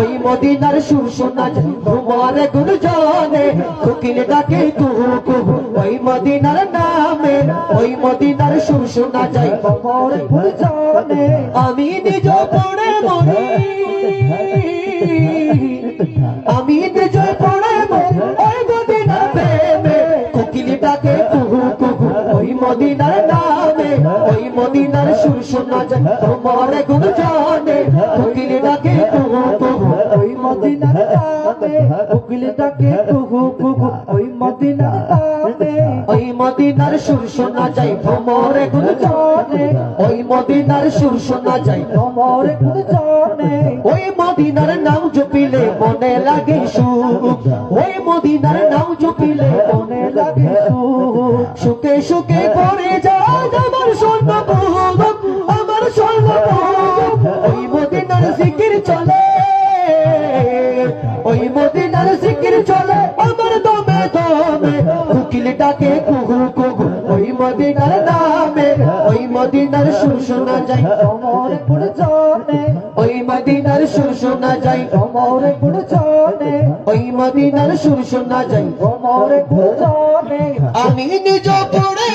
ওই মদিনার সুর শোনা যায় তোমার গুরুজনে কোকিল ডাকে কুহু ওই মদিনার নামে, ওই মদিনার সুর শোনা যায় তোমার গুরুজনে আমি নিজ পড়ে মরি, আমি নিজ পড়ে মরি, ওই মদিনার প্রেমে কোকিল ডাকে কুহু কুহু ওই মদিনার নামে, ওই মদিনার সুর শোনা যায় তোমার গুরুজনে কোকিল ডাকে কুহু কুহু ওই মদিনার নামে উকিলটাকে কুহু কুহু ওই মদিনার নামে ওই মদিনার সুর শোনা যায় ভ্রমরে গুঞ্জনে ওই মদিনার সুর শোনা যায় তোমার গুঞ্জনে ওই মদিনার নাম জপিলে মনে লাগে সুখ। ওই মদিনার নাম জপিলে মনে লাগে সুখ। সুখে সুখে পড়ে যায় আমার আমার জিকির চলে, ওই মদিনার জিকির চলে, আমার দমে দমে কুকিল ডাকে কুহু কুহু, ওই মদিনার নামে, ওই মদিনার সুর শোনা যায় তোমার গুঞ্জনে ওই মদিনার সুর শোনা যায় তোমার গুঞ্জনে ওই মদিনার সুর শোনা যায় তোমার গুঞ্জনে আমি নিজ পড়ে